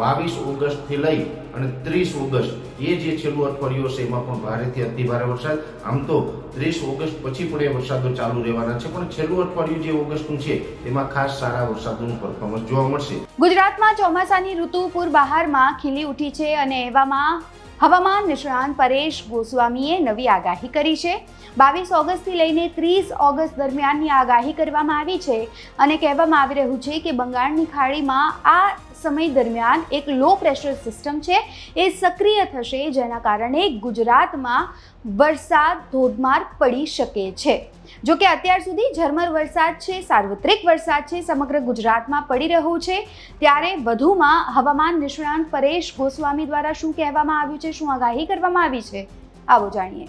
બાવીસ ઓગસ્ટથી લઈ અને ત્રીસ ઓગસ્ટ એ જે છેલ્લું અઠવાડિયું હશે, એમાં પણ ભારેથી અતિ ભારે વરસાદ. આમ તો ત્રીસ ઓગસ્ટ પછી પણ એ વરસાદો ચાલુ રહેવાના છે, પણ છેલ્લું અઠવાડિયું જે ઓગસ્ટનું છે, એમાં ખાસ સારા વરસાદનું પરફોર્મન્સ જોવા મળશે. ગુજરાતમાં ચોમાસાની ઋતુ પૂર બહારમાં ખીલી ઉઠી છે અને એવામાં હવામાન નિષ્ણાંત પરેશ ગોસ્વામીએ નવી આગાહી કરી છે. બાવીસ ઓગસ્ટથી લઈને ત્રીસ ઓગસ્ટ દરમિયાનની આગાહી કરવામાં આવી છે અને કહેવામાં આવી રહ્યું છે કે બંગાળની ખાડીમાં આ સમય દરમિયાન એક લો પ્રેશર સિસ્ટમ છે, એ સક્રિય થશે, જેના કારણે ગુજરાતમાં વરસાદ, ધોધમાર પડી શકે છે. જો કે અત્યાર સુધી ઝરમર વરસાદ છે, સાર્વત્રિક વરસાદ છે, સમગ્ર ગુજરાતમાં પડી રહ્યો છે. ત્યારે વધુમાં હવામાન નિષ્ણાંત પરેશ ગોસ્વામી દ્વારા શું કહેવામાં આવ્યું છે, શું આગાહી કરવામાં આવી છે? આવો જાણીએ.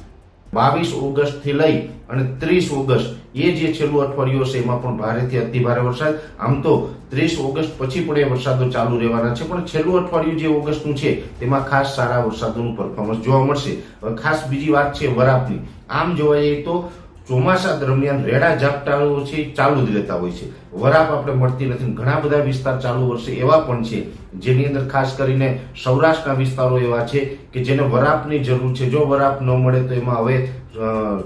બાવીસ ઓગસ્ટથી લઈ અને ત્રીસ ઓગસ્ટ એ જે છેલ્લું અઠવાડિયું હશે, એમાં પણ ભારેથી અતિ ભારે વરસાદ. આમ તો ત્રીસ ઓગસ્ટ પછી પણ એ વરસાદો ચાલુ રહેવાના છે, પણ છેલ્લું અઠવાડિયું જે ઓગસ્ટનું છે, તેમાં ખાસ સારા વરસાદોનું પરફોર્મન્સ જોવા મળશે. ખાસ બીજી વાત છે વરાપની. આમ જોવા જઈએ તો ચોમાસા દરમિયાન રેડા ઝાપટાઓ છે, ચાલુ જ રહેતા હોય છે. વરાપ આપણે મળતી નથી ઘણા બધા વિસ્તાર ચાલુ વર્ષે એવા પણ છે, જેની અંદર ખાસ કરીને સૌરાષ્ટ્રના વિસ્તારો એવા છે કે જેને વરાપની જરૂર છે. જો વરાપ ન મળે તો એમાં હવે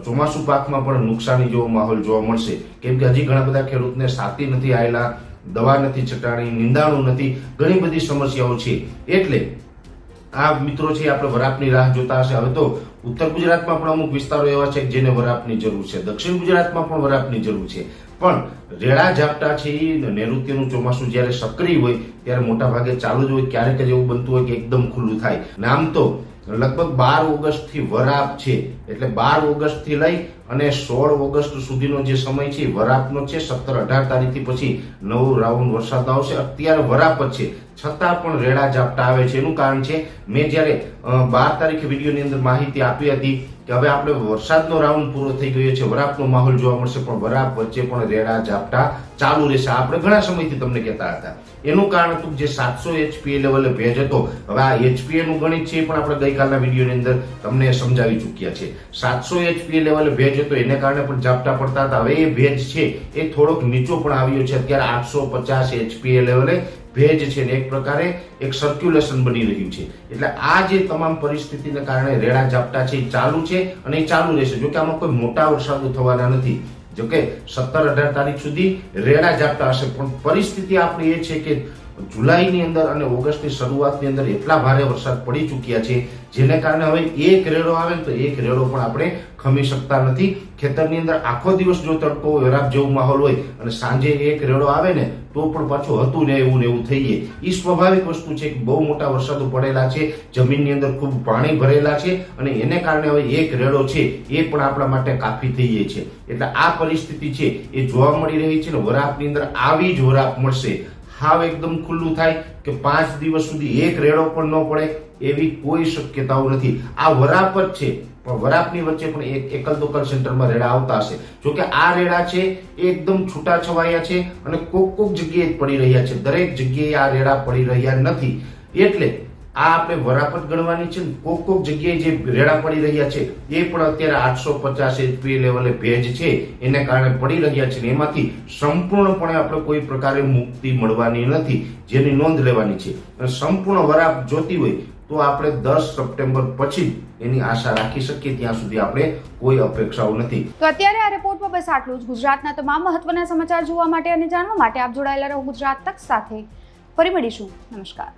ચોમાસુ પાકમાં પણ નુકસાની જેવો માહોલ જોવા મળશે. કેમ કે હજી ઘણા બધા ખેડૂતને સાતી નથી આવેલા, દવા નથી છટાણી, નિંદાણું નથી, ઘણી બધી સમસ્યાઓ છે. એટલે આ મિત્રો છે આપણે વરાપની રાહ જોતા હશે. હવે તો ઉત્તર ગુજરાતમાં પણ અમુક વિસ્તારો એવા છે જેને વરાપની જરૂર છે. દક્ષિણ ગુજરાતમાં પણ વરાપની જરૂર છે. પણ રેડા ઝાપટા છે એ નૈઋત્યનું ચોમાસું જ્યારે સક્રિય હોય, ત્યારે મોટા ભાગે ચાલુ જ હોય, ક્યારેક જ એવું બનતું હોય કે એકદમ ખુલ્લું થાય. નામ તો લગભગ બાર ઓગસ્ટથી વરાપ છે. એટલે બાર ઓગસ્ટથી લઈ અને સોળ ઓગસ્ટ સુધીનો જે સમય છે વરાપનો છે. સત્તર અઢાર તારીખથી પછી નવો રાઉન્ડ વરસાદ આવશે. અત્યારે વરાપ જ છે. છતાં પણ રેડા ઝાપટા આવે છે. એનું કારણ છે, મેં જ્યારે બાર તારીખે વિડીયોની અંદર માહિતી આપી હતી કે હવે આપણે વરસાદનો રાઉન્ડ પૂરો થઈ ગયો છે. વરાપનો માહોલ જોવા મળશે, પણ વરાપ વચ્ચે પણ રેડા ઝાપટા ચાલુ રહેશે. આપણે ઘણા સમયથી તમને કહેતા હતા. એનું કારણ હતું જે સાતસો એચપીએ લેવલે ભેજ હતો, હવે આ એચપીએ નું ગણિત છે એ પણ આપણે ગઈકાલના વિડીયોની અંદર તમને સમજાવી ચૂક્યા છે. સાતસો એચપીએ લેવલે ભેજ હતો, એને કારણે પણ ઝાપટા પડતા હતા. હવે એ ભેજ છે, એ થોડોક નીચો પણ આવ્યો છે. અત્યારે આઠસો પચાસ એચપીએ લેવલે ભેજ છે ને એક પ્રકારે એક સર્ક્યુલેશન બની રહ્યું છે. એટલે આ જે તમામ પરિસ્થિતિને કારણે રેડા ઝાપટા છે, એ ચાલુ છે અને એ ચાલુ રહેશે. જોકે આમાં કોઈ મોટા વરસાદો થવાના નથી. જો કે સત્તર અઢાર તારીખ સુધી રેડા ઝાપટા હશે. પણ પરિસ્થિતિ આપણી એ છે કે જુલાઈની અંદર અને ઓગસ્ટની શરૂઆતની અંદર એટલા ભારે વરસાદ પડી ચૂક્યા છે જેને કારણે હવે એક રેડો આવે તો એક રેડો પણ આપણે ખમી શકતા નથી. ખેતરની અંદર આખો દિવસ જો તડકો હોય, જેવો માહોલ હોય અને સાંજે એક રેડો આવે ને તો પણ પાછું હતું ને એવું ને એવું થઈ જાય એ સ્વાભાવિક વસ્તુ છે કે બહુ મોટા વરસાદો પડેલા છે જમીનની અંદર ખૂબ પાણી ભરેલા છે અને એને કારણે હવે એક રેડો છે એ પણ આપણા માટે કાફી થઈ જાય છે. એટલે આ પરિસ્થિતિ છે એ જોવા મળી રહી છે ને વરાપની અંદર આવી જ વરાપ મળશે. હાવ એકદમ ખુલ્લું થાય કે પાંચ દિવસ સુધી એક રેડો પણ ન પડે એવી કોઈ શક્યતાઓ નથી. આ વરાપ જ છે, પણ વરાપની વચ્ચે પણ એક એકલ દોકલ સેન્ટરમાં રેડા આવતા હશે. જો કે આ રેડા છે એ એકદમ છૂટા છવાયા છે અને કોક કોક જગ્યાએ પડી રહ્યા છે. દરેક જગ્યાએ આ રેડા પડી રહ્યા નથી. એટલે આ આપણે વરાપત ગણવાની છે ને કોક કોક જગ્યાએ જે રેડા પડી રહ્યા છે, એ પણ અત્યારે આઠસો પચાસ એચપી લેવલે ભેજ છે, એને કારણે પડી રહ્યા છે ને એમાંથી સંપૂર્ણપણે આપણે કોઈ પ્રકારે મુક્તિ મળવાની નથી, જેની નોંધ લેવાની છે. અને સંપૂર્ણ વરાપ જોતી હોય તો આપણે દસ સપ્ટેમ્બર પછી એની આશા રાખી શકીએ, ત્યાં સુધી આપણે કોઈ અપેક્ષાઓ નથી. તો અત્યારે આ રિપોર્ટમાં બસ આટલું જ. ગુજરાતના તમામ મહત્વના સમાચાર જોવા માટે અને જાણવા માટે આપ જોડાયેલા રહો ગુજરાત તક સાથે. ફરી મળીશું. નમસ્કાર.